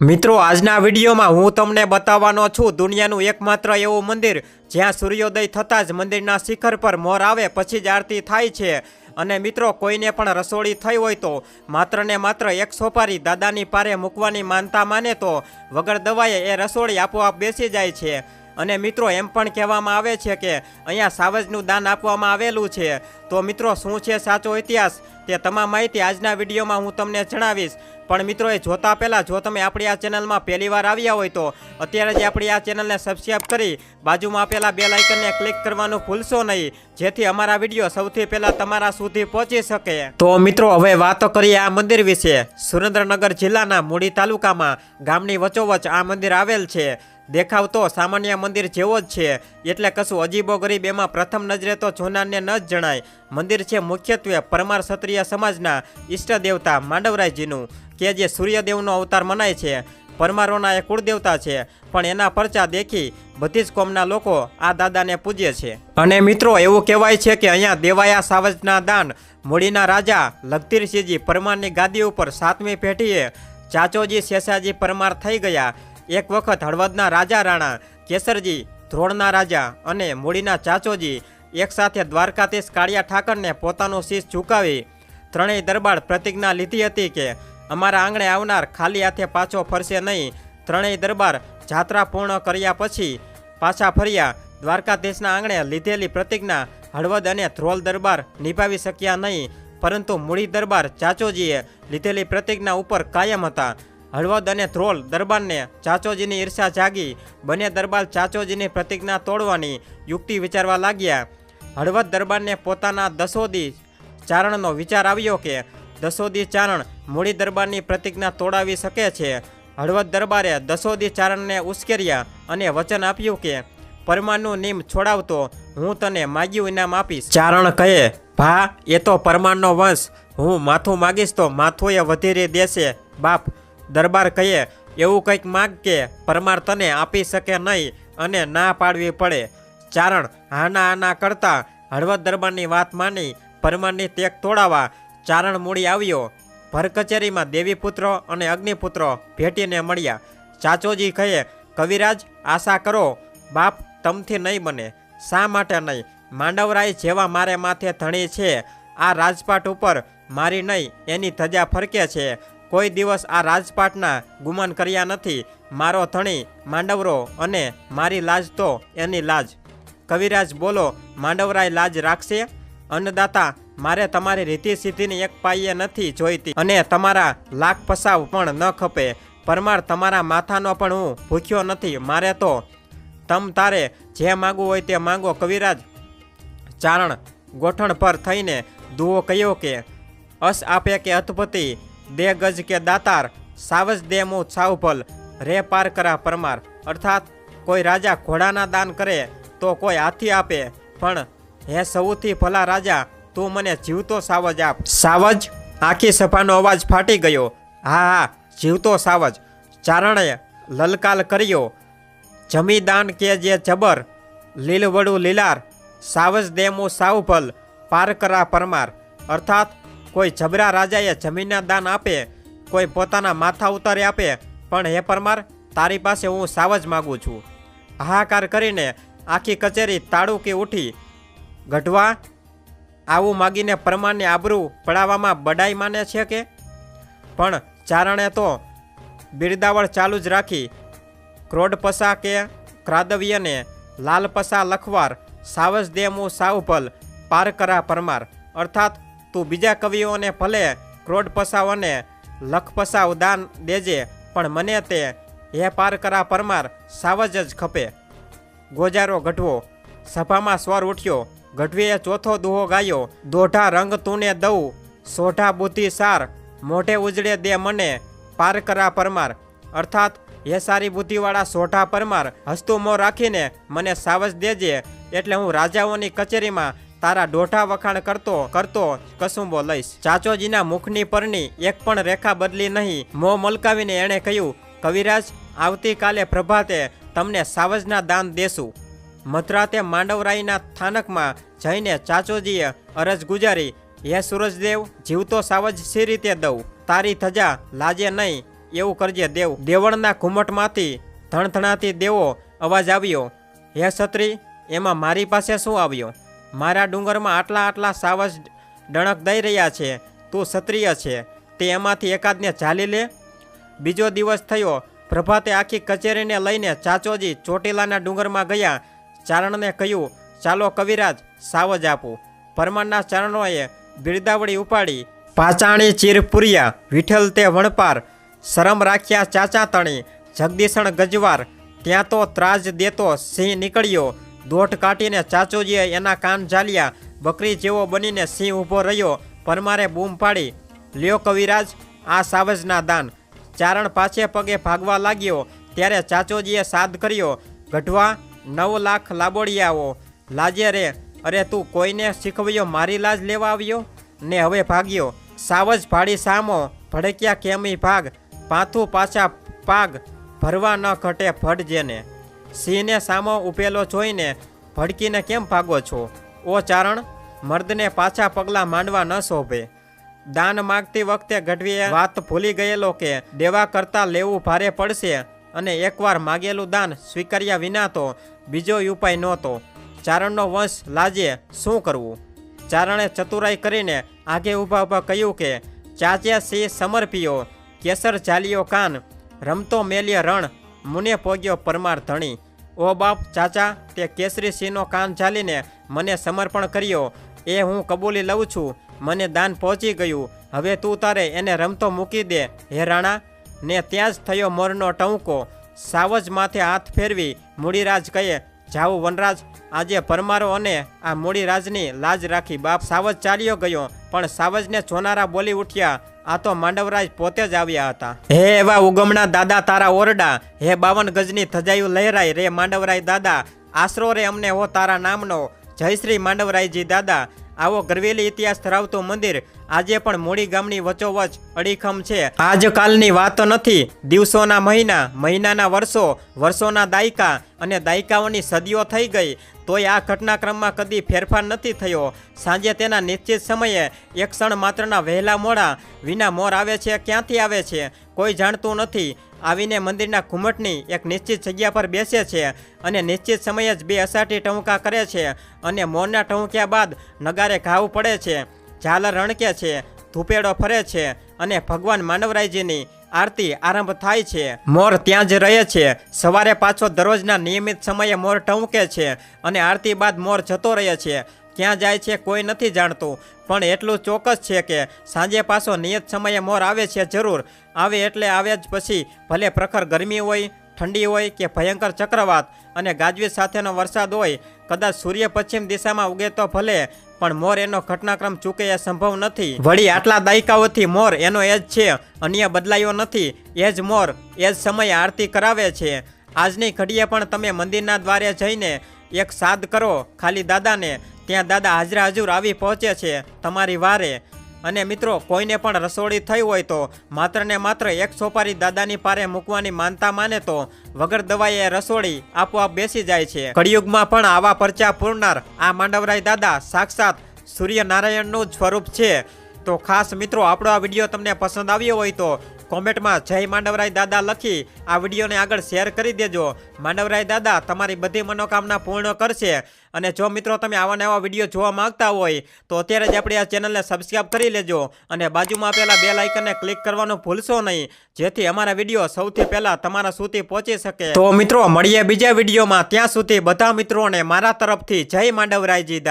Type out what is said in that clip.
મિત્રો, આજના વિડીયોમાં હું તમને બતાવવાનો છું દુનિયાનું એકમાત્ર એવું મંદિર, જ્યાં સૂર્યોદય થતાં જ મંદિરના શિખર પર મોર આવે પછી જ આરતી થાય છે. અને મિત્રો, કોઈને પણ રસોડી થઈ હોય તો માત્ર ને માત્ર એક સોપારી દાદાની પારે મૂકવાની માનતા માને તો વગર દવાએ એ રસોડી આપોઆપ બેસી જાય છે. અને મિત્રો એમ પણ કહેવામાં આવે છે કે અહીંયા સાવજનું દાન આપવામાં આવેલું છે. તો મિત્રો, શું છે સાચો ઇતિહાસ? તે તમામ માહિતી આજના વિડીયોમાં હું તમને જણાવીશ. પણ મિત્રો, એ જોતા પહેલાં જો તમે આપણી આ ચેનલમાં પહેલીવાર આવ્યા હોય તો અત્યારે જ આપણી આ ચેનલને સબસ્ક્રાઈબ કરી બાજુમાં આપેલા બે લાઇકનને ક્લિક કરવાનું ભૂલશો નહીં, જેથી અમારા વીડિયો સૌથી પહેલાં તમારા સુધી પહોંચી શકે. તો મિત્રો, હવે વાતો કરીએ આ મંદિર વિશે. સુરેન્દ્રનગર જિલ્લાના મૂડી તાલુકામાં ગામની વચોવચ આ મંદિર આવેલ છે. દેખાવ તો સામાન્ય મંદિર જેવો જ છે. એટલે કશું અજીબો ગરીબ એમાં પ્રથમ નજરે તો જોનારને ન જ જણાય. મંદિર છે મુખ્યત્વે પરમાર ક્ષત્રિય સમાજના ઈષ્ટ દેવતા માંડવરાયજીનું, કે જે સૂર્યદેવનો અવતાર મનાય છે. પરમારોના એ કુળદેવતા છે, પણ એના પરચા દેખી બધી જ કોમના લોકો આ દાદાને પૂજે છે. અને મિત્રો, એવું કહેવાય છે કે અહીંયા દેવાયા સાવજના દાન, મૂડીના રાજા લખતીરસિંહજી પરમારની ગાદી ઉપર સાતમી પેઢીએ, ચાચોજી શેષાજી પરમાર થઈ ગયા એક વખત હળવદના રાજા રાણા કેસરજી, ધ્રોળના રાજા અને મૂળીના ચાચોજી એકસાથે દ્વારકાધીશ કાળિયા ઠાકરને પોતાનું શીશ ઝુકાવી ત્રણેય દરબાર પ્રતિજ્ઞા લીધી હતી કે અમારા આંગણે આવનાર ખાલી હાથે પાછો ફરશે નહીં. ત્રણેય દરબાર જાત્રા પૂર્ણ કર્યા પછી પાછા ફર્યા. દ્વારકાધીશના આંગણે લીધેલી પ્રતિજ્ઞા હળવદ અને ધ્રોલ દરબાર નિભાવી શક્યા નહીં, પરંતુ મૂળી દરબાર ચાચોજીએ લીધેલી પ્રતિજ્ઞા ઉપર કાયમ હતા. હળવદ અને ધ્રોલ દરબારને ચાચોજીની ઈર્ષા જાગી. બંને દરબાર ચાચોજીની પ્રતિજ્ઞા તોડવાની યુક્તિ વિચારવા લાગ્યા. હળવદ દરબારને પોતાના દસોદી ચારણનો વિચાર આવ્યો કે દસોદી ચારણ મૂળી દરબારની પ્રતિજ્ઞા તોડાવી શકે છે. હળવદ દરબારે દસોદી ચારણને ઉશ્કેર્યા અને વચન આપ્યું કે પરમારનું નિમ છોડાવતો હું તને માગ્યું ઇનામ આપીશ. ચારણ કહે, ભા, એ તો પરમાનનો વંશ. હું માથું માગીશ તો માથું એ વધેરી દેશે. બાપ દરબાર કહે એવું કંઈક માગ કે પરમાર તને આપી શકે નહીં અને ના પાડવી પડે. ચારણ, હાના આના કરતા હળવદ દરબારની વાત માની, પરમારની તેક તોડાવા. ચારણ મૂડી આવ્યો. ભર કચેરીમાં દેવીપુત્ર અને અગ્નિપુત્ર ભેટીને મળ્યા. ચાચોજી કહે, કવિરાજ, આશા કરો, બાપ તમથી નહીં બને, શા માટે નહીં? માંડવરાય જેવા મારે માથે ધણી છે. આ રાજપાટ ઉપર મારી નહીં, એની ધજા ફરકે છે. કોઈ દિવસ આ રાજપાટના ગુમાન કર્યા નથી. મારો ધણી, માંડવરો અને મારી લાજ તો એની લાજ. કવિરાજ બોલો, માંડવરાય લાજ રાખશે? અન્નદાતા, મારે તમારી રીતિ સિદ્ધિની એક પાઈએ નથી જોઈતી અને તમારા લાખ પસાવ પણ ન ખપે. પરમાર તમારા માથાનો પણ હું ભૂખ્યો નથી. મારે તો તમ તારે જે માગવું હોય તે માંગો. કવિરાજ ચારણ ગોઠણ પર થઈને દુઓ કહ્યો કે, અસ આપે કે અતપતિ દે ગજ કે દાતાર, સાવજ દે મો છાવભલ રે પાર કરા પરમાર. અર્થાત, કોઈ રાજા ઘોડાના દાન કરે, તો કોઈ હાથી આપે. પણ, હે સૌથી ભલા રાજા, તું મને જીવતો સાવજ આપ. સાવજ? આખી સભાનો અવાજ ફાટી ગયો. હા હા, જીવતો સાવજ. ચારણે લલકાલ કર્યો. જમી દાન કે જે જબર, લીલવડું લીલાર, સાવજ દેમું સાવભલ પાર કરા પરમાર. અર્થાત કોઈ જબરા રાજાએ જમીનના દાન આપે, કોઈ પોતાના માથા ઉતારે આપે, પણ હે પરમાર, તારી પાસે હું સાવજ માગું છું. હાહાકાર કરીને આખી કચેરી તાળુકી ઉઠી, ગઢવા, આવું માગીને પરમારને આબરૂ પડાવવામાં બડાઈ માને છે કે? પણ ચારણે તો બિરદાવળ ચાલુ જ રાખી, ક્રોડપસા કે ક્રાદવ્યને લાલપસા લખવાર, સાવજ દેમું સાવભલ પાર કરા પરમાર. અર્થાત તું બીજા કવિઓને ભલે ક્રોડપસાવ અને લખપસાવ દાન દેજે, પણ મને તે હે પાર કરા પરમાર સાવજ જ ખપે. ગોજારો ગઢવો, સભામાં સ્વર ઉઠ્યો, ગઢવીએ ચોથો દુહો ગાયો, દોઢા રંગ તુને દઉં, સોઢા બુદ્ધિ સાર, મોઢે ઉજળે દે મને પાર કરા પરમાર. અર્થાત, હે સારી બુદ્ધિવાળા સોઢા પરમાર હસતું મોં રાખીને મને સાવજ દેજે, એટલે હું રાજાઓની કચેરીમાં તારા ઢોઢા વખાણ કરતો કરતો કસુંબો લઈશ. ચાચોજીના મુખની પરની એક પણ રેખા બદલી નહીં. મોં મલકાવીને એણે કહ્યું, કવિરાજ, આવતીકાલે પ્રભાતે તમને સાવજના દાન દેશું. મધરાતે માંડવરાયના સ્થાનકમાં જઈને ચાચોજીએ અરજ ગુજારી, હે સૂરજદેવ, જીવતો સાવજ સી રીતે દઉં? તારી ધજા લાજે નહીં, એવું કરજે દેવ. દેવળના ઘુમટમાંથી ધણધણાતી દેવો અવાજ આવ્યો, હે છત્રી એમાં મારી પાસે શું આવ્યો? મારા ડુંગરમાં આટલા આટલા સાવજ ડણક દઈ રહ્યા છે, તું ક્ષત્રિય છે, તે એમાંથી એકાદને ઝાલી લે? બીજો દિવસ થયો, પ્રભાતે આખી કચેરીને લઈને ચાચોજી ચોટીલાના ડુંગરમાં ગયા, ચારણને કહ્યું, ચાલો કવિરાજ, સાવજ આપું. પરમારના ચારણોએ બિરદાવળી ઉપાડી, પાચાણી ચીરપુરિયા, વિઠ્ઠલ તે વણપાર, શરમ રાખ્યા ચાચા તણી જગદીશણ ગજવાર, ત્યાં તો ત્રાજ દેતો સિંહ નીકળ્યો દોઢ કાઢીને ચાચોજીએ એના કાન ઝાલ્યા. બકરી જેવો બનીને સિંહ ઊભો રહ્યો. પરમારે બૂમ પાડી, લ્યો કવિરાજ, આ સાવજના દાન. ચારણ પાછે પગે ભાગવા લાગ્યો. ત્યારે ચાચોજીએ સાદ કર્યો, ગઢવા, નવ લાખ લાબોડિયાઓ લાજે રે. અરે તું કોઈને શીખવ્યો મારી લાજ લેવા આવ્યો? ને હવે ભાગ્યો, સાવજ ભાડી સામો, ભડક્યા કેમી ભાગ. પાથું પાછા પાગ. ભરવા ન ઘટે ભડ જેને. સિંહને સામો ઉભેલો જોઈને ભડકીને કેમ ભાગો છો? ઓ ચારણ, મર્દને પાછા પગલાં માંડવા ન શોભે. દાન માગતી વખતે ગઢવીએ વાત ભૂલી ગયેલો કે દેવા કરતાં લેવું ભારે પડશે અને એકવાર માગેલું દાન સ્વીકાર્યા વિના તો બીજો ઉપાય નહોતો. ચારણનો વંશ લાજે શું કરવું? ચારણે ચતુરાઈ કરીને આગે ઊભા ઊભા કહ્યું કે, ચાચ્યા સિંહ સમર્પિયો, કેસર ઝાલિયો કાન, રમતો મેલ્ય રણ મુને પોગ્યો પરમાર ધણી. ઓ બાપ, ચાચા, તે કેસરી સિંહનો કાન ચાલીને મને સમર્પણ કર્યો. એ હું કબૂલી લઉં છું. મને દાન પહોંચી ગયું. હવે તું તારે એને રમતો મૂકી દે. હે રાણા, ને ત્યાં જ થયો મોરનો ટંકો સાવજ માથે હાથ ફેરવી મૂડીરાજ કહે જાવું વનરાજ, આજે પરમારો અને આ મૂડીરાજની લાજ રાખી બાપ સાવજ ચાલ્યો ગયો. પણ સાવજને જોનારા બોલી ઉઠ્યા આ તો માંડવરાજ પોતે જ આવ્યા હતા. હે એવા ઉગમણા દાદા તારા ઓરડા, હે બાવન ગજની ધજાયું લહેરાય રે માંડવરાય દાદા, આશરો રે અમને હો તારા નામનો. જય શ્રી માંડવરાયજી દાદા આવો ગરવેલી ઇતિહાસ ધરાવતું મંદિર આજે પણ મૂળી ગામની વચોવચ અડીખમ છે. આજકાલની વાતો નથી. દિવસોના મહિના, મહિનાના વર્ષો, વર્ષોના દાયકા અને દાયકાઓની સદીઓ થઈ ગઈ. તોય આ ઘટનાક્રમમાં કદી ફેરફાર નથી થયો. સાંજે તેના નિશ્ચિત સમયે એક ક્ષણ માત્રના વહેલા મોડા વિના મોર આવે છે, ક્યાંથી આવે છે? કોઈ જાણતું નથી. આવીને મંદિરના ઘુમટની એક નિશ્ચિત જગ્યા પર બેસે છે અને નિશ્ચિત સમયે જ બે અસાટી ટહુકા કરે છે અને મોરના ટહુક્યા બાદ નગારે ઘાવ પડે છે, ઝાલર રણકે છે, ધૂપેડો ફરે છે અને ભગવાન માનવરાયજીની આરતી આરંભ થાય છે. મોર ત્યાં જ રહે છે, સવારે પાછો દરરોજના નિયમિત સમયે મોર ટહુકે છે અને આરતી બાદ મોર જતો રહે છે. ક્યાં જાય છે કોઈ નથી જાણતું. પણ એટલું ચોક્કસ છે કે સાંજે પાછો નિયત સમયે મોર આવે છે જરૂર. આવે એટલે આવે જ પછી ભલે પ્રખર ગરમી હોય, ઠંડી હોય કે ભયંકર ચક્રવાત અને ગાજવીજ સાથેનો વરસાદ હોય, કદાચ સૂર્ય પશ્ચિમ દિશામાં ઉગે તો ભલે, પણ મોર એનો ઘટનાક્રમ ચૂકે એ સંભવ નથી. વળી આટલા દાયકાઓથી મોર એનો એ જ છે, અન્ય બદલાયો નથી, એ જ મોર, એ જ સમયે આરતી કરાવે છે. આજની ઘડીએ પણ તમે મંદિરના દ્વારે જઈને એક સાદ કરો, ખાલી દાદાને ત્યાં દાદા હાજરા હજુર આવી પહોંચે છે તમારી વારે. અને મિત્રો, કોઈને પણ રસોડી થઈ હોય તો માત્ર ને માત્ર એક સોપારી દાદાની પારે મૂકવાની માનતા માને તો વગર દવાએ રસોડી આપોઆપ બેસી જાય છે. કળિયુગમાં પણ આવા પરચા પૂરનાર આ માંડવરાય દાદા સાક્ષાત સૂર્યનારાયણનું જ સ્વરૂપ છે. તો ખાસ મિત્રો, આપણો આ વીડિયો તમને પસંદ આવ્યો હોય તો કોમેન્ટમાં જય માંડવરાય દાદા લખી આ વિડીયોને આગળ શેર કરી દેજો. માંડવરાય દાદા, તમારી બધી મનોકામના પૂર્ણ કરશે. અને જો મિત્રો તમે આવા નવા વીડિયો જોવા માંગતા હોય, તો અત્યારે જ આપણી આ ચેનલને સબસ્ક્રાઈબ કરી લેજો. અને બાજુમાં આપેલા બે લાઇકનને ક્લિક કરવાનું ભૂલશો નહીં, જેથી અમારા વીડિયો સૌથી પહેલાં તમારા સુધી પહોંચી શકે. તો મિત્રો, મળીએ બીજા વિડીયોમાં. ત્યાં સુધી બધા મિત્રોને મારા તરફથી જય માંડવરાયજી દાદા.